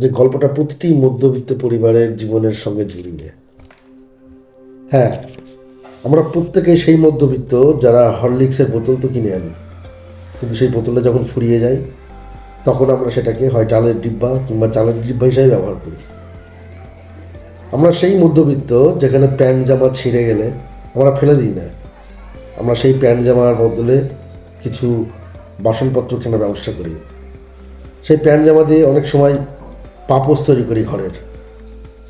যে গল্পটা প্রতিটি মধ্যবিত্ত পরিবারের জীবনের সঙ্গে জড়িয়ে। হ্যাঁ আমরা প্রত্যেকেই সেই মধ্যবিত্ত যারা হরলিক্সের বোতল তো কিনে আনি। কিন্তু সেই বোতলটা যখন ফুরিয়ে যায়, তখন আমরা সেটাকে হয় ডালের ডিব্বা কিংবা চালের ডিব্বা হিসাবে ব্যবহার করি। আমরা সেই মধ্যবিত্ত যেখানে প্যান্ট জামা ছিঁড়ে গেলে আমরা ফেলে দিই না। আমরা সেই প্যান্ট জামার বদলে কিছু বাসনপত্র কেনার ব্যবস্থা করি। সেই প্যান্ট জামা দিয়ে অনেক সময় পাপোস তৈরি করি ঘরের।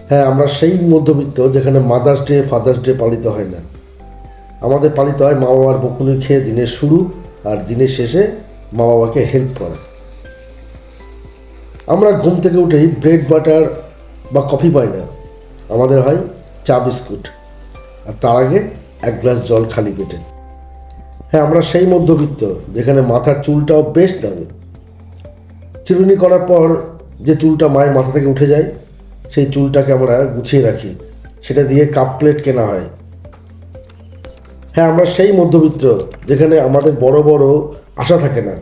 হ্যাঁ আমরা সেই মধ্যবিত্ত যেখানে মাদার্স ডে ফাদার্স ডে পালিত হয় না। আমাদের পালিত হয় মা বাবার বকুনি খেয়ে দিনের শুরু আর দিনের শেষে মা বাবাকে হেল্প করা। আমরা ঘুম থেকে উঠেই ব্রেড বাটার বা কফি পাই না। আমাদের হয় চা বিস্কুট। আর তার আগে এক গ্লাস জল খালি পেটে। হ্যাঁ আমরা সেই মধ্যবিত্ত যেখানে মাথার চুলটাও বেশ দামি। চিরুনি করার পর যে চুলটা মায়ের মাথা থেকে উঠে যায়, সেই চুলটাকে আমরা গুছিয়ে রাখি। সেটা দিয়ে কাপ প্লেট কেনা হয়। হ্যাঁ আমরা সেই মধ্যবিত্ত, যেখানে আমাদের বড় বড় আশা থাকে না।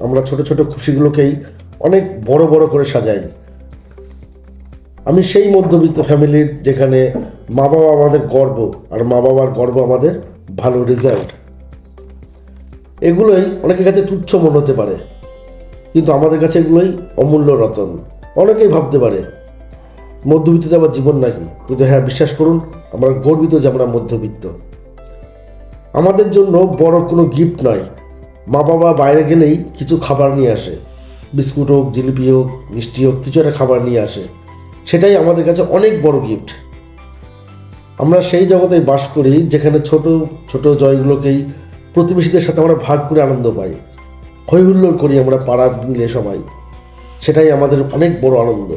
আমরা ছোট ছোট খুশিগুলোকেই অনেক বড় বড় করে সাজাই। আমি সেই মধ্যবিত্ত ফ্যামিলির, যেখানে মা বাবা আমাদের গর্ব, আর মা বাবার গর্ব আমাদের ভালো রেজাল্ট এগুলোই অনেকের কাছে তুচ্ছ মনে হতে পারে। কিন্তু আমাদের কাছে এগুলোই অমূল্য রতন। অনেকেই ভাবতে পারে মধ্যবিত্ততে আবার জীবন নাকি। কিন্তু হ্যাঁ বিশ্বাস করুন, আমরা গর্বিত যে আমরা মধ্যবিত্ত। আমাদের জন্য বড় কোনো গিফট নয়। মা বাবা বাইরে গেলেই কিছু খাবার নিয়ে আসে। বিস্কুট হোক, জিলিপি হোক, মিষ্টি হোক, কিছু একটা খাবার নিয়ে আসে। সেটাই আমাদের কাছে অনেক বড় গিফট আমরা সেই জগতেই বাস করি যেখানে ছোট ছোট জয়গুলোকেই প্রতিবেশীদের সাথে আমরা ভাগ করে আনন্দ পাই। হৈ হুল্লোড় করি আমরা পাড়া মিলে সবাই। সেটাই আমাদের অনেক বড় আনন্দ।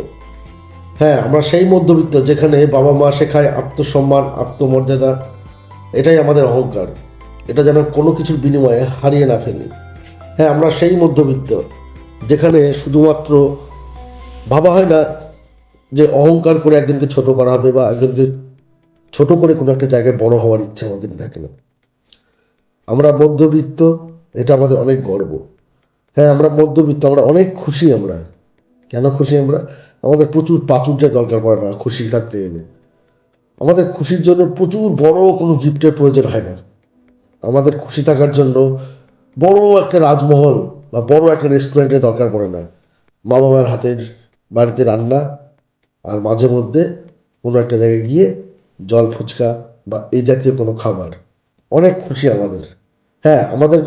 হ্যাঁ আমরা সেই মধ্যবিত্ত যেখানে বাবা মা শেখায় আত্মসম্মান, আত্মমর্যাদা, এটাই আমাদের অহংকার। এটা যেন কোনো কিছুর বিনিময়ে হারিয়ে না ফেলি। হ্যাঁ আমরা সেই মধ্যবিত্ত যেখানে শুধুমাত্র ভাবা হয় না, যে অহংকার করে একজনকে ছোট করা হবে বা একজনকে ছোট করে কোনো একটা জায়গায় বড় হওয়ার ইচ্ছে আমাদের থাকে না। আমরা মধ্যবিত্ত, এটা আমাদের অনেক গর্ব। হ্যাঁ আমরা মধ্যবিত্ত, আমরা অনেক খুশি আমরা। কেন খুশি আমরা? আমাদের প্রচুর প্রাচুর্যের দরকার পড়ে না, খুশি থাকতে গেলে। আমাদের খুশির জন্য প্রচুর বড় কোনো গিফটের প্রয়োজন হয় না। আমাদের খুশি থাকার জন্য বড় একটা রাজমহল বা বড় একটা রেস্টুরেন্টের দরকার পড়ে না। মা বাবার হাতের বাড়িতে রান্না আর মাঝে মধ্যে কোনো একটা জায়গায় গিয়ে জল, ফুচকা বা এই জাতীয় কোনো খাবার। অনেক খুশি আমাদের। হ্যাঁ আমাদের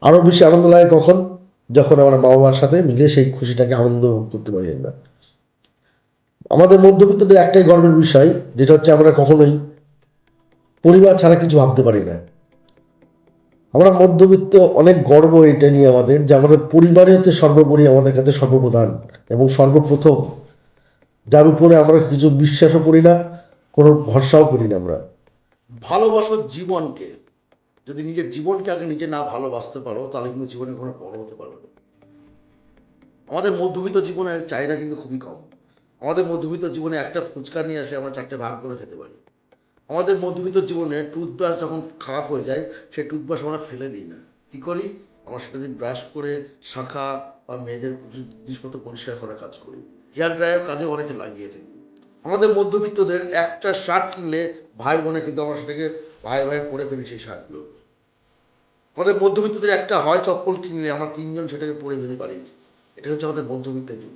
আরও বেশি আনন্দ লাগে কখন? যখন আমরা মা বাবার সাথে মিলে সেই খুশিটাকে আনন্দ করতে পারি আমরা। আমাদের মধ্যবিত্তদের একটাই গর্বের বিষয়, যেটা হচ্ছে আমরা কখনোই পরিবার ছাড়া কিছু ভাবতে পারি না। আমরা মধ্যবিত্ত, অনেক গর্ব এটা নিয়ে আমাদের যে আমাদের পরিবারই হচ্ছে সর্বোপরি আমাদের কাছে সর্বপ্রধান এবং সর্বপ্রথম। যার উপরে আমরা কিছু বিশ্বাসও করি না, কোনো ভরসাও করি না আমরা। ভালোবাসার জীবনকে যদি নিজের জীবনকে আগে নিজে না ভালোবাসতে পারো, তাহলে কিন্তু জীবনে কোনো বড় হতে পারবে না। আমাদের মধ্যবিত্ত জীবনের চাহিদা কিন্তু খুবই কম। আমাদের মধ্যবিত্ত জীবনে একটা ফুচকা নিয়ে আসে আমরা চারটে ভাগ করে খেতে পারি। আমাদের মধ্যবিত্ত জীবনে টুথব্রাশ যখন খারাপ হয়ে যায়, সেই টুথব্রাশ আমরা ফেলে দিই না। কী করি? আমরা সেটা দিয়ে ব্রাশ করে শাখা বা মেয়েদের জিনিসপত্র পরিষ্কার করার কাজ করি। হেয়ার ড্রায়ার কাজে অনেকে লাগিয়েছে আমাদের মধ্যবিত্তদের একটা শার্ট কিনলে ভাই বোনে কিন্তু আমরা সেটাকে ভাই ভাই পরে ফেলি সেই শার্টগুলো। আমাদের মধ্যবিত্তদের একটা হয় চপ্পল কিনলে, আমরা তিনজন সেটাকে পরে ফেলি পারি। এটা হচ্ছে আমাদের মধ্যবিত্তের যুগ।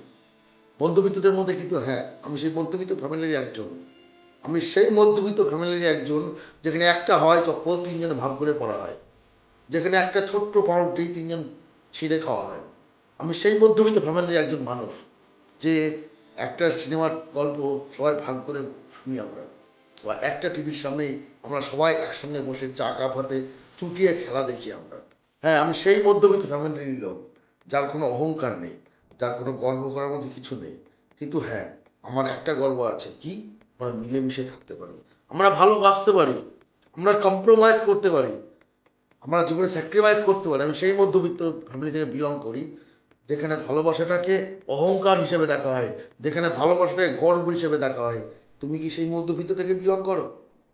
মধ্যবিত্তদের মধ্যে কিন্তু হ্যাঁ আমি সেই মধ্যবিত্ত ফ্যামিলির একজন। আমি সেই মধ্যবিত্ত ফ্যামিলির একজন যেখানে একটা হয়, চপ্পল তিনজনে ভাগ করে পড়া হয়। যেখানে একটা ছোট্ট পাউরুটি তিনজন ছিঁড়ে খাওয়া হয়। আমি সেই মধ্যবিত্ত ফ্যামিলির একজন মানুষ যে একটা সিনেমার গল্প সবাই ভাগ করে শুনি আমরা। বা একটা টিভির সামনেই আমরা সবাই একসঙ্গে বসে চা কাপ হাতে চুটিয়ে খেলা দেখি আমরা। হ্যাঁ আমি সেই মধ্যবিত্ত ফ্যামিলির লোক যার কোনো অহংকার নেই, যার কোনো গর্ব করার মধ্যে কিছু নেই, কিন্তু হ্যাঁ আমার একটা গর্ব আছে কি? আমরা মিলেমিশে থাকতে পারি, আমরা ভালোবাসতে পারি, আমরা কম্প্রোমাইজ করতে পারি, আমরা জীবনে স্যাক্রিফাইস করতে পারি। আমি সেই মধ্যবিত্ত ফ্যামিলি থেকে বিলং করি, যেখানে ভালোবাসাটাকে অহংকার হিসেবে দেখা হয়, যেখানে ভালোবাসাটাকে গর্ব হিসেবে দেখা হয়। তুমি কি সেই মধ্যবিত্ত থেকে বিলং করো?